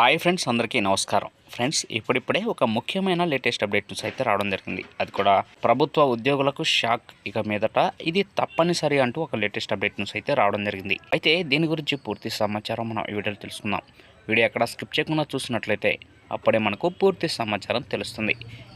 Hi friends అందరికీ నమస్కారం. Friends ఇప్పుడిప్పుడే ఒక ముఖ్యమైన లేటెస్ట్ అప్డేట్ న్యూస్ అయితే రావడం జరిగింది. అది కూడా ప్రభుత్వ ఉద్యోగులకు షాక్. ఇక మీదట ఇది తప్పనిసరి అంటూ ఒక లేటెస్ట్ అప్డేట్ న్యూస్ అయితే రావడం జరిగింది. అయితే దీని గురించి పూర్తి సమాచారం మనం ఈ వీడియోలో తెలుసుకుందాం. వీడియో ఎక్కడ స్కిప్ చేయకుండా చూసినట్లయితే అప్పుడే మనకు పూర్తి సమాచారం తెలుస్తుంది.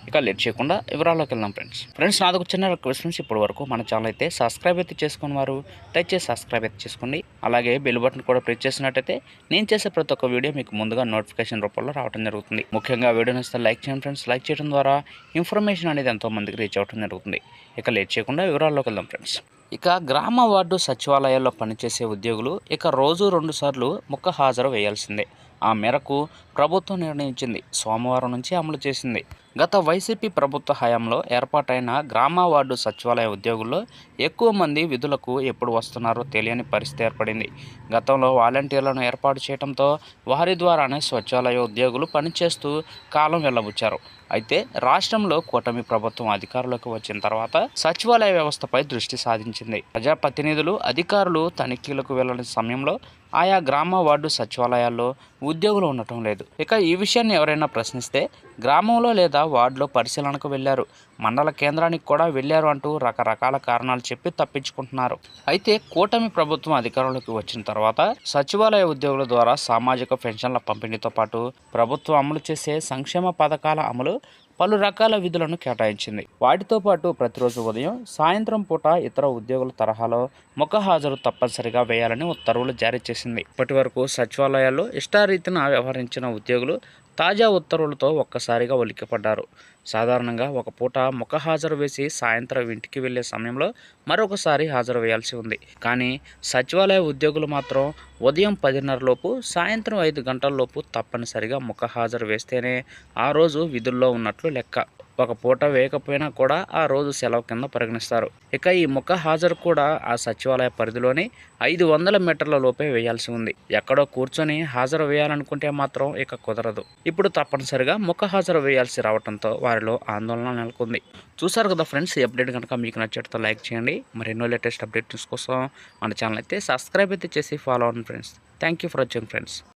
ఇక లేట్ చేయకుండా వివరాల్లోకి వెళ్దాం ఫ్రెండ్స్. ఫ్రెండ్స్ నాదొక చిన్న రిక్వెస్ట్ ఫ్రెండ్స్ ఇప్పటి వరకు మన ఛానల్ అయితే సబ్స్క్రైబ్ అయితే చేసుకుని వారు దయచేసి సబ్స్క్రైబ్ అయితే చేసుకోండి. అలాగే బెల్ బటన్ కూడా ప్రెస్ చేసినట్టయితే నేను చేసే ప్రతి ఒక్క వీడియో మీకు ముందుగా నోటిఫికేషన్ రూపంలో రావడం జరుగుతుంది. ముఖ్యంగా వీడియో నచ్చితే లైక్ చేయండి ఫ్రెండ్స్. లైక్ చేయడం ద్వారా ఇన్ఫర్మేషన్ అనేది ఎంతోమందికి రీచ్ అవ్వడం జరుగుతుంది. ఇక లేట్ చేయకుండా వివరాల్లోకి వెళ్దాం ఫ్రెండ్స్. ఇక గ్రామ వార్డు సచివాలయాల్లో పనిచేసే ఉద్యోగులు ఇక రోజు రెండు సార్లు ముఖ హాజరు వేయాల్సిందే. ఆ మేరకు ప్రభుత్వం నిర్ణయించింది. సోమవారం నుంచి అమలు చేసింది. గత వైసీపీ ప్రభుత్వ హయాంలో ఏర్పాటైన గ్రామ వార్డు సచివాలయ ఉద్యోగుల్లో ఎక్కువ మంది విధులకు ఎప్పుడు వస్తున్నారో తెలియని పరిస్థితి ఏర్పడింది. గతంలో వాలంటీర్లను ఏర్పాటు చేయడంతో వారి ద్వారానే సచివాలయ ఉద్యోగులు పనిచేస్తూ కాలం వెళ్ళబుచ్చారు. అయితే రాష్ట్రంలో కూటమి ప్రభుత్వం అధికారంలోకి వచ్చిన తర్వాత సచివాలయ వ్యవస్థపై దృష్టి సాధించింది. ప్రజాప్రతినిధులు అధికారులు తనిఖీలకు వెళ్ళని సమయంలో ఆయా గ్రామ వార్డు సచివాలయాల్లో ఉద్యోగులు ఉండటం లేదు. ఇక ఈ విషయాన్ని ఎవరైనా ప్రశ్నిస్తే గ్రామంలో లేదా వార్డులో పరిశీలనకు వెళ్ళారు. మండల కేంద్రానికి కూడా వెళ్ళారు అంటూ రకరకాల కారణాలు చెప్పి తప్పించుకుంటున్నారు. అయితే కూటమి ప్రభుత్వం అధికారంలోకి వచ్చిన తర్వాత సచివాలయ ఉద్యోగుల ద్వారా సామాజిక పెన్షన్ల పంపిణీతో పాటు ప్రభుత్వం అమలు చేసే సంక్షేమ పథకాల అమలు పలు రకాల విధులను కేటాయించింది. వాటితో పాటు ప్రతిరోజు ఉదయం సాయంత్రం పూట ఇతర ఉద్యోగుల తరహాలో ముఖ హాజరు తప్పనిసరిగా వేయాలని ఉత్తర్వులు జారీ చేసింది. ఇప్పటి వరకు సచివాలయాల్లో ఇష్టారీతిన వ్యవహరించిన ఉద్యోగులు తాజా ఉత్తర్వులతో ఒక్కసారిగా ఉలిక్కిపడ్డారు సాధారణంగా ఒక పూట ముఖ హాజరు వేసి సాయంత్రం ఇంటికి వెళ్ళే సమయంలో మరొకసారి హాజరు వేయాల్సి ఉంది. కానీ సచివాలయ ఉద్యోగులు మాత్రం ఉదయం పదిన్నర లోపు సాయంత్రం ఐదు గంటల లోపు తప్పనిసరిగా ముఖ హాజరు వేస్తేనే ఆ రోజు విధుల్లో ఉన్నట్లు లెక్క. ఒక పూట వేయకపోయినా కూడా ఆ రోజు సెలవు కింద పరిగణిస్తారు. ఇక ఈ ముఖ హాజరు కూడా ఆ సచివాలయ పరిధిలోని ఐదు వందల మీటర్ల లోపే వేయాల్సి ఉంది. ఎక్కడో కూర్చొని హాజరు వేయాలనుకుంటే మాత్రం ఇక కుదరదు. ఇప్పుడు తప్పనిసరిగా ముఖ హాజరు వేయాల్సి రావడంతో వారిలో ఆందోళన నెలకొంది. చూసారు కదా ఫ్రెండ్స్ ఈ అప్డేట్ కనుక మీకు నచ్చేటతో లైక్ చేయండి. మరి ఎన్నో లేటెస్ట్ అప్డేట్స్ కోసం మన ఛానల్ అయితే సబ్స్క్రైబ్ అయితే చేసి ఫాలో అవ్వండి friends. Thank you for watching friends